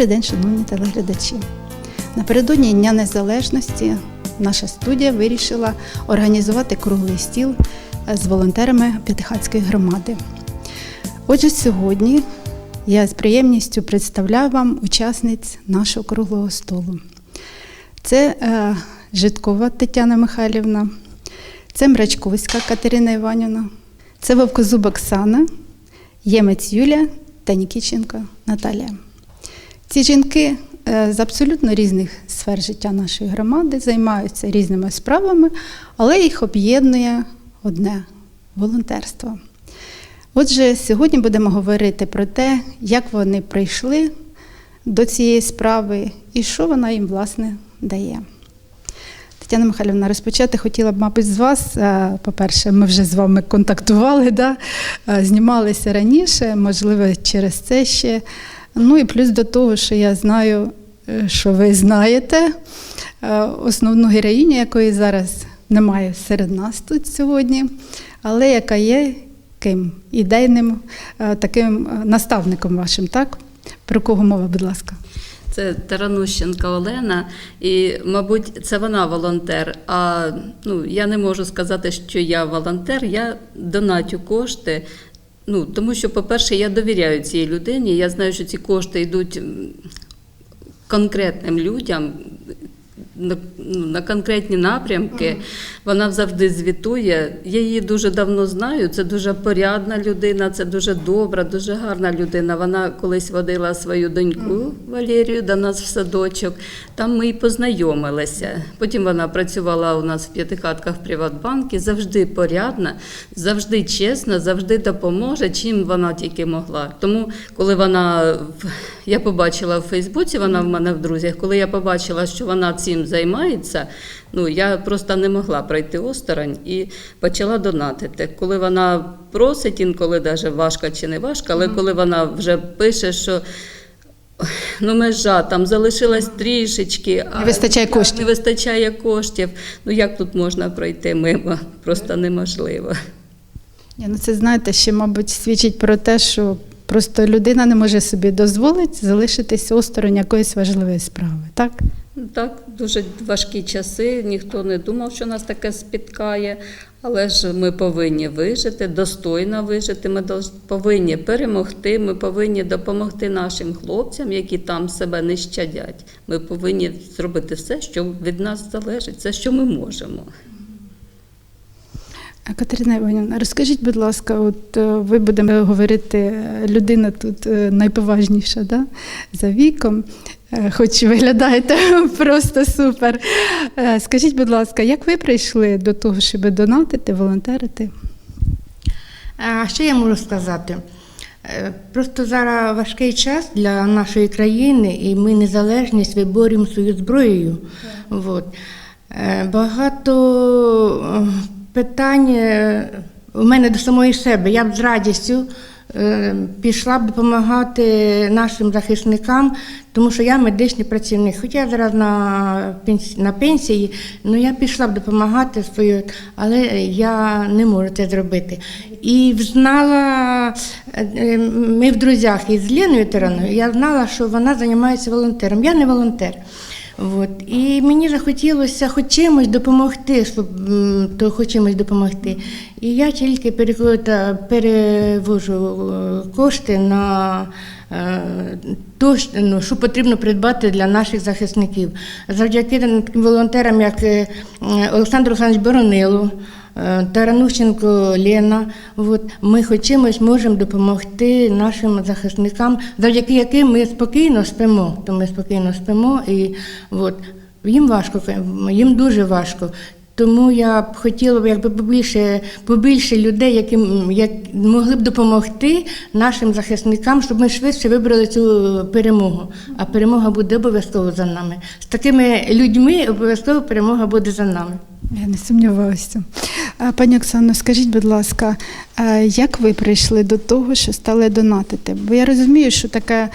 Добрий день, шановні телеглядачі. Напередодні Дня Незалежності наша студія вирішила організувати круглий стіл е, з волонтерами П'ятихатської громади. Отже, сьогодні я з приємністю представляю вам учасниць нашого круглого столу. Це е, Житкова Тетяна Михайлівна, це Мрачковська Катерина Іванівна, це Вовкозуб Оксана, Ємець Юлія та Нікіченко Наталія. Ці жінки е, з абсолютно різних сфер життя нашої громади займаються різними справами, але їх об'єднує одне волонтерство. Отже, сьогодні будемо говорити про те, як вони прийшли до цієї справи і що вона їм власне дає. Тетяна Михайлівна, розпочати хотіла б, мабуть, з вас. Е, По-перше, ми вже з вами контактували, да? е, знімалися раніше, можливо, через це ще. Ну і плюс до того, що я знаю, е, що ви знаєте е, основну героїню, якої зараз немає серед нас тут сьогодні, але яка є ким ідейним е, таким наставником вашим, так? Про кого мова, будь ласка? Це Таранущенка Олена, і, мабуть, це вона волонтер. А ну, я не можу сказати, що я волонтер, я донатю кошти. Ну, тому що, по-перше, я довіряю цій людині. Я знаю, що ці кошти йдуть конкретним людям. На, ну, на конкретні напрямки вона завжди звітує. Я її дуже давно знаю. Це дуже порядна людина, це дуже добра, дуже гарна людина. Вона колись водила свою доньку Валерію до нас в садочок. Там ми і познайомилися. Потім вона працювала у нас в п'ятихатках в Приватбанку. Завжди порядна, завжди чесна, завжди допоможе, чим вона тільки могла. Тому, коли вона я побачила в Фейсбуці, вона в мене в друзях. Коли я побачила, що вона цим займається, ну я просто не могла пройти осторонь і почала донатити. Коли вона просить, інколи навіть важко чи не важко, але коли вона вже пише, що ну межа там залишилась трішечки, а Не вистачає коштів. Не вистачає коштів. Ну як тут можна пройти мимо? Просто неможливо. Ні, ну це знаєте, ще, мабуть, свідчить про те, що просто людина не може собі дозволити залишитись осторонь якоїсь важливої справи. Так? Так, дуже важкі часи. Ніхто не думав, що нас таке спіткає. Але ж ми повинні вижити, достойно вижити. Ми повинні перемогти. Ми повинні допомогти нашим хлопцям, які там себе не щадять. Ми повинні зробити все, що від нас залежить, все, що ми можемо. Катерина Іванівна, розкажіть, будь ласка, от е, ви будемо говорити, е, людина тут е, найповажніша да? за віком, хоч виглядаєте просто супер. Е, Скажіть, будь ласка, як ви прийшли до того, щоб донатити, волонтерити? А що я можу сказати? Е, Просто зараз важкий час для нашої країни, і ми незалежність виборюємо свою зброєю. Вот. Е, Багато е, питань е, у мене до самої себе. Я б з радістю е, пішла б допомагати нашим захисникам, тому що я медичний працівник. Хоча я зараз на пенсії, на пенсії, ну я пішла б допомагати свою, але я не можу це зробити. І знала, е, е, ми в друзях із Леною Тараною, я знала, що вона займається волонтером. Я не волонтер. От. І мені захотілося хоч чимось допомогти, щоб то хоч чимось допомогти. І я тільки перевожу е, кошти на е, то, що- ну, потрібно придбати для наших захисників. Завдяки таким волонтерам, як е, Олександр Олександрович Боронило, Таранущенко Лена, от, ми хоч чимось можемо допомогти нашим захисникам, завдяки яким ми спокійно спимо. То ми спокійно спимо і от, їм важко, їм дуже важко. Тому я б хотіла якби побільше, побільше людей, які як, могли б допомогти нашим захисникам, щоб ми швидше вибрали цю перемогу. А перемога буде обов'язково за нами. З такими людьми обов'язково перемога буде за нами. Я не сумніваюся. Пані Оксано, скажіть, будь ласка, як ви прийшли до того, що стали донатити? Бо я розумію, що таке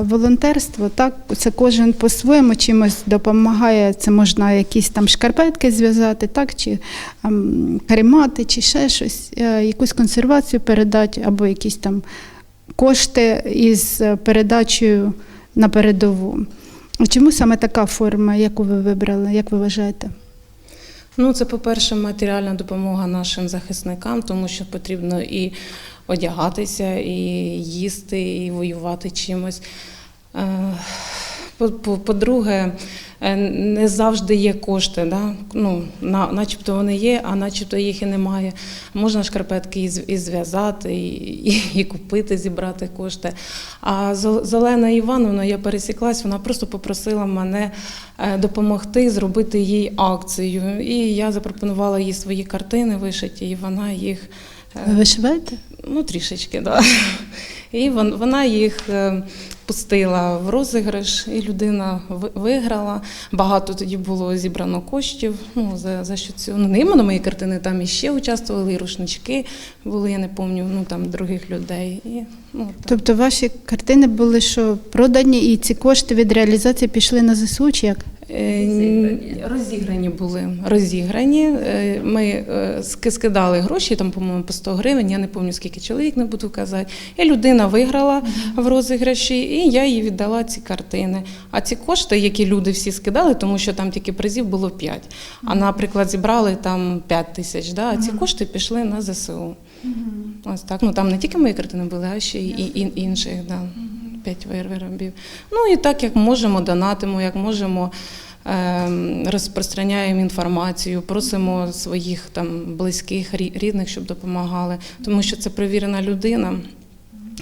волонтерство, так, це кожен по-своєму чимось допомагає. Це можна якісь там шкарпетки зв'язати, так, чи ам, каремати, чи ще щось, е, якусь консервацію передати, або якісь там кошти із е, передачею на передову. Чому саме така форма, яку ви вибрали, як ви вважаєте? Ну, це, по-перше, матеріальна допомога нашим захисникам, тому що потрібно і одягатися, і їсти, і воювати чимось. По- по- По-друге, е, не завжди є кошти. Да? Ну, на, начебто вони є, а начебто їх і немає. Можна шкарпетки і, зв'язати, і, і, і купити, зібрати кошти. А Зел- Зелена Івановна, я пересіклась, вона просто попросила мене е, допомогти зробити їй акцію. І я запропонувала їй свої картини вишиті, і вона їх. е, Ви вишиваєте? Ну, трішечки, так. Да. І вона їх пустила в розіграш, і людина виграла. Багато тоді було зібрано коштів. Ну, за, за що цю Ну, не іменно мої картини, там іще участвували, і рушнички були, я не пам'ятаю, ну там других людей. І, ну, так. Тобто ваші картини були що продані, і ці кошти від реалізації пішли на ЗСУ, чи як? Е, н- Розіграні були. Розіграні. Е, Ми е, скидали гроші, там, по-моєму, по 100 гривень. Я не пам'ятаю, скільки чоловік, не буду казати. І людина виграла в розіграші, і я їй віддала ці картини. А ці кошти, які люди всі скидали, тому що там тільки призів було 5. А, наприклад, зібрали там 5 тисяч. Да? А ці кошти пішли на ЗСУ. Ось так. Ну там не тільки мої картини були, а ще й інших. Да. П'ять вир- виробів. Ну і так як можемо, донатимо, як можемо. ем, Розпространяємо інформацію, просимо своїх там близьких, рідних, щоб допомагали, тому що це провірена людина.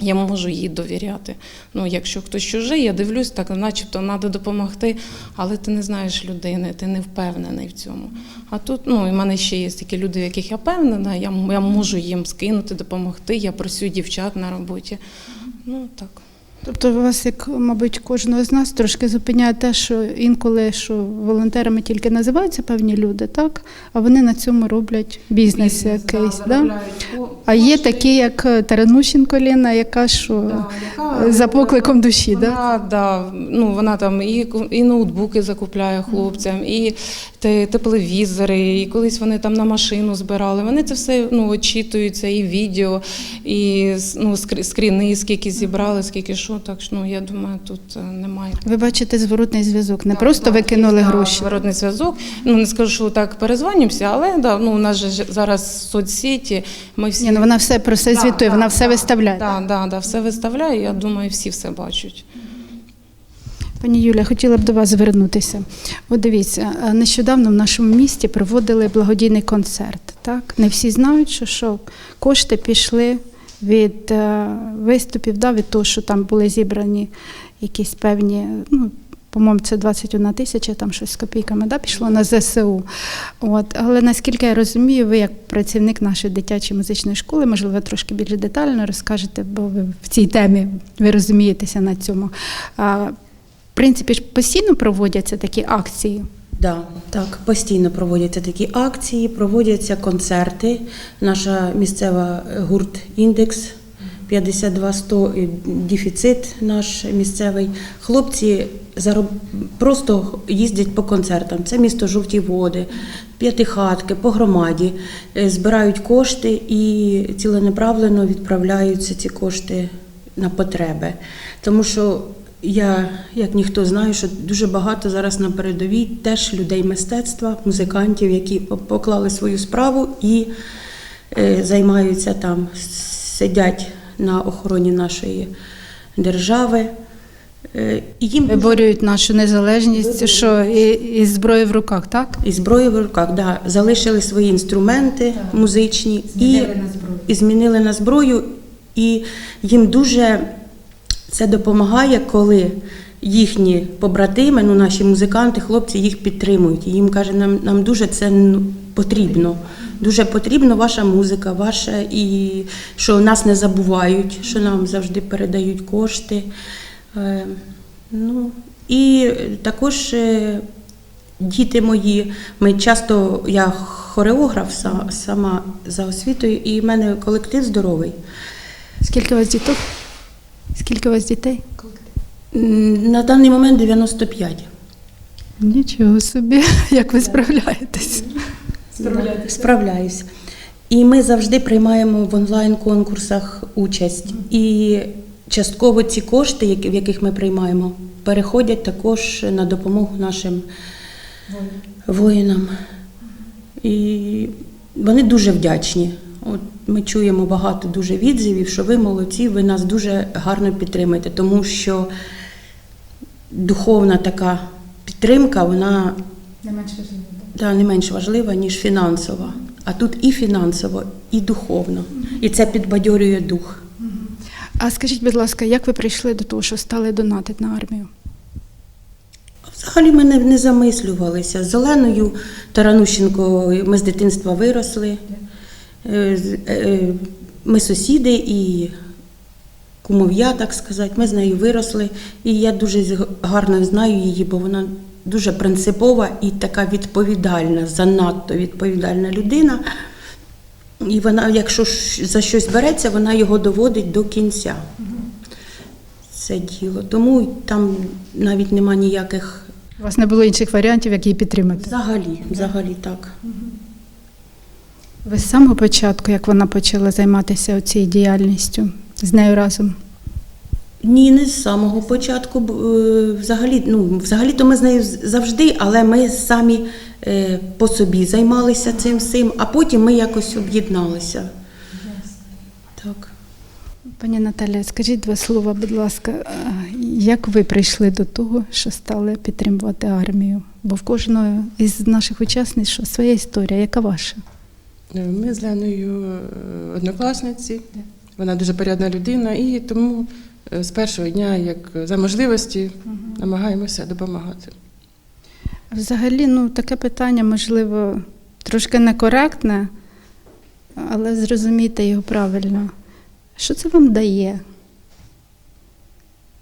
Я можу їй довіряти. Ну, якщо хтось чужий, я дивлюсь, так начебто треба допомогти, але ти не знаєш людини, ти не впевнений в цьому. А тут ну, і в мене ще є такі люди, в яких я впевнена, я, я можу їм скинути, допомогти. Я працюю дівчат на роботі. Ну так. Тобто вас, як, мабуть, кожного з нас трошки зупиняє те, що інколи що волонтерами тільки називаються певні люди, так? А вони на цьому роблять бізнес, якийсь. Да? А є такі, як е, Таранущенко Ліна, яка що за покликом душі, да? Вона, да, ну, вона там і, і ноутбуки закупляє хлопцям, і те- тепловізори, і колись вони там на машину збирали. Вони це все ну, очитуються, і відео, і ну, скріни, скільки зібрали, скільки що. Так що ну, я думаю, тут е, немає. Ви бачите зворотний зв'язок. Не Так, просто так, ви кинули є, да, гроші. Зворотний зв'язок. Ну не скажу, що так перезвонюємося, але да, ну, у нас же зараз соцсеті. Ми всі Ні, ну вона все про все Да, звітує, да, вона все да, виставляє. Да, да, да, все виставляє. Я думаю, всі все бачать. Пані Юля, хотіла б до вас звернутися. От дивіться, е, нещодавно в нашому місті проводили благодійний концерт. Так? Не всі знають, що, що кошти пішли від е, виступів, да, від того, що там були зібрані якісь певні. Ну, по-моєму, це 21 тисяча, там щось з копійками да, пішло на ЗСУ. От. Але наскільки я розумію, ви як працівник нашої дитячої музичної школи, можливо, трошки більш детально розкажете, бо ви в цій темі ви розумієтеся на цьому. В принципі, ж постійно проводяться такі акції. Да, так, постійно проводяться такі акції, проводяться концерти. Наша місцева е, гурт Індекс 52100 і дефіцит наш місцевий. Хлопці зароб... просто їздять по концертам. Це місто Жовті Води, п'ятихатки, по громаді, Е, збирають кошти і ціленаправленно відправляються ці кошти на потреби. Тому що я, як ніхто знаю, що дуже багато зараз на передовій теж людей мистецтва, музикантів, які поклали свою справу і е, займаються там, сидять на охороні нашої держави. Е, і їм Виборюють нашу незалежність, що і, і зброю в руках, так? і зброю в руках, да, залишили свої інструменти музичні і, і змінили на зброю. І їм дуже це допомагає, коли їхні побратими, ну наші музиканти, хлопці їх підтримують. І їм каже, нам, нам дуже це потрібно. Дуже потрібна ваша музика, ваша, і що нас не забувають, що нам завжди передають кошти. Е, ну, і також е, діти мої, ми часто, я хореограф са- сама за освітою, і в мене колектив здоровий. Скільки у вас діток? Скільки у вас дітей? На даний момент 95. Нічого собі, як ви справляєтесь? Справляюсь. І ми завжди приймаємо в онлайн-конкурсах участь. І частково ці кошти, в яких ми приймаємо, переходять також на допомогу нашим воїнам. І вони дуже вдячні. Ми чуємо багато дуже відзивів, що ви молодці, ви нас дуже гарно підтримуєте, тому що духовна така підтримка, вона Не менш важливо. да, не менш важлива, ніж фінансова. А тут і фінансово, і духовно. І це підбадьорює дух. А скажіть, будь ласка, як ви прийшли до того, що стали донатити на армію? Взагалі ми не, не замислювалися. З Оленою Таранущенко ми з дитинства виросли. Е, е, Ми сусіди і кумов'я, так сказати, ми з нею виросли. І я дуже гарно знаю її, бо вона дуже принципова і така відповідальна, занадто відповідальна людина. І вона, якщо за щось береться, вона його доводить до кінця. Це діло. Тому там навіть нема ніяких У вас не було інших варіантів, як її підтримати? Взагалі, взагалі так. Ви з самого початку, як вона почала займатися цією діяльністю з нею разом? Ні, не з самого початку. е, Взагалі, ну, взагалі-то ми з нею завжди, але ми самі е, по собі займалися цим всім, а потім ми якось об'єдналися. Так. Пані Наталя, скажіть два слова, будь ласка, е, як ви прийшли до того, що стали підтримувати армію? Бо в кожного із наших учасниць що своя історія, яка ваша? Ми з Леною е, однокласниці. Вона дуже порядна людина, і тому е, з першого дня, як за можливості, намагаємося допомагати. Взагалі, ну таке питання, можливо, трошки некоректне, але зрозумійте його правильно. Що це вам дає?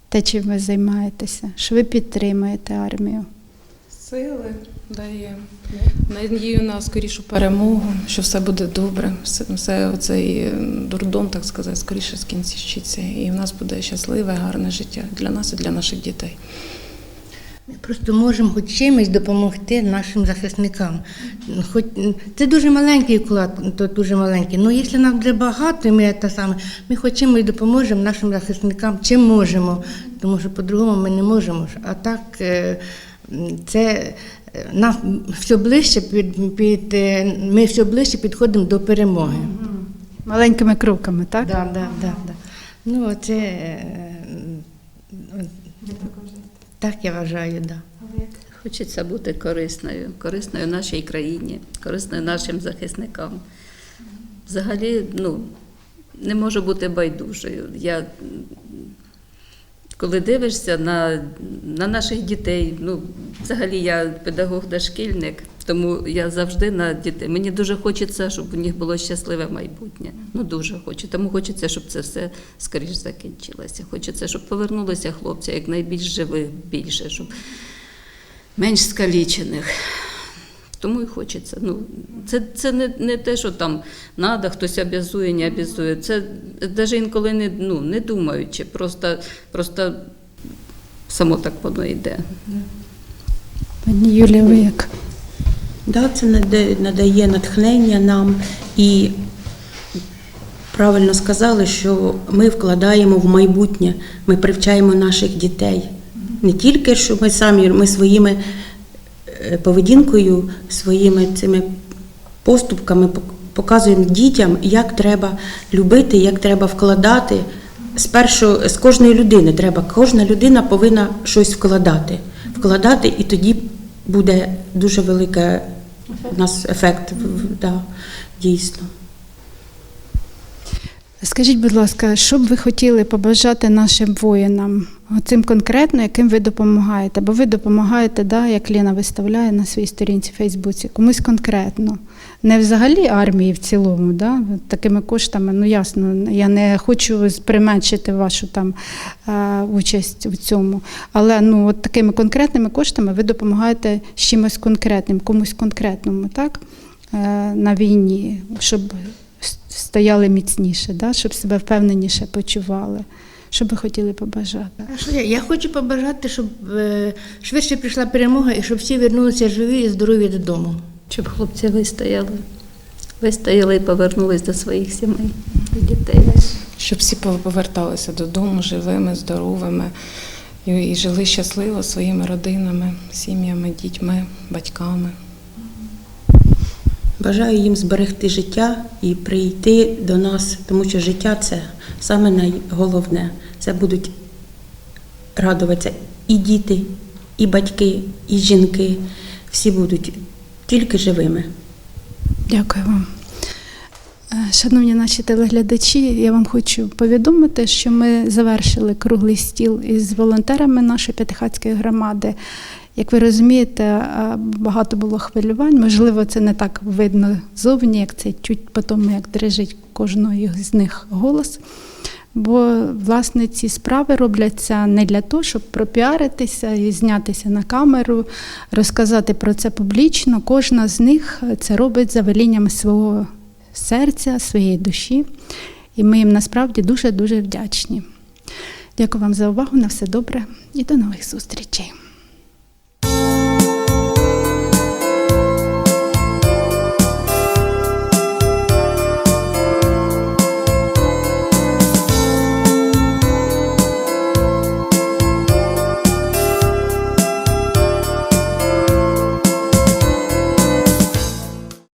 Те, чим ви займаєтеся, що ви підтримуєте армію? Сили дає надію на скорішу перемогу, що все буде добре. Все, все цей дурдом, так сказати, скоріше скінчиться. І в нас буде щасливе, гарне життя для нас і для наших дітей. Ми просто можемо хоч чимось допомогти нашим захисникам. Хоч це дуже маленький вклад, то дуже маленький. Ну якщо нам буде багато, і ми те саме, ми хоч чимось допоможемо нашим захисникам, чим можемо, тому що по-другому ми не можемо. А так е, це е, нам все ближче під, під е, ми все ближче підходимо до перемоги. Маленькими кроками, так? Да, да, да, да. Ну, це е, так я вважаю, так. Да. Хочеться бути корисною, корисною нашій країні, корисною нашим захисникам. Взагалі, ну, не можу бути байдужою. Я, коли дивишся на, на наших дітей, ну, взагалі я педагог-дошкільник, тому я завжди на дітей. Мені дуже хочеться, щоб у них було щасливе майбутнє. Ну, дуже хочу. Тому хочеться, щоб це все скоріш закінчилося. Хочеться, щоб повернулися хлопці якнайбільш живих більше, щоб менш скалічених. Тому і хочеться. Ну, це це не, не те, що там надо, хтось обязує, не обязує. Це навіть інколи не, ну, не думаючи, просто, просто само так воно йде. Пані Юлія, ви як? Да, це надає натхнення нам і правильно сказали, що ми вкладаємо в майбутнє, ми привчаємо наших дітей. Не тільки що ми самі, ми своїми поведінкою, своїми цими поступками показуємо дітям, як треба любити, як треба вкладати. Спершу з кожної людини треба, кожна людина повинна щось вкладати. Вкладати, і тоді буде дуже великий у нас ефект, да, дійсно. Скажіть, будь ласка, що б ви хотіли побажати нашим воїнам, цим конкретно, яким ви допомагаєте? Бо ви допомагаєте, да, як Ліна виставляє на своїй сторінці в Фейсбуці, комусь конкретно. Не взагалі армії в цілому, да, такими коштами, ну ясно, я не хочу применшити вашу там е, участь в цьому. Але ну, от такими конкретними коштами ви допомагаєте чимось конкретним, комусь конкретному, так? Е, на війні, щоб стояли міцніше, да? щоб себе впевненіше почували. Що би хотіли побажати? Я? я хочу побажати, щоб е, швидше прийшла перемога і щоб всі вернулися живі і здорові додому. Щоб хлопці вистояли, вистояли і повернулись до своїх сімей, до дітей. Щоб всі поверталися додому живими, здоровими, і, і жили щасливо своїми родинами, сім'ями, дітьми, батьками. Бажаю їм зберегти життя і прийти до нас, тому що життя це саме найголовне. Це будуть радуватися і діти, і батьки, і жінки. Всі будуть тільки живими. Дякую вам. Е, Шановні наші телеглядачі, я вам хочу повідомити, що ми завершили круглий стіл із волонтерами нашої п'ятихатської громади. Як ви розумієте, е, багато було хвилювань. Можливо, це не так видно зовні, як це чуть по тому, як дрижить кожного з них голос. Бо, власне, ці справи робляться не для того, щоб пропіаритися і знятися на камеру, розказати про це публічно. Кожна з них це робить за велінням свого серця, своєї душі. І ми їм насправді дуже-дуже вдячні. Дякую вам за увагу. На все добре і до нових зустрічей.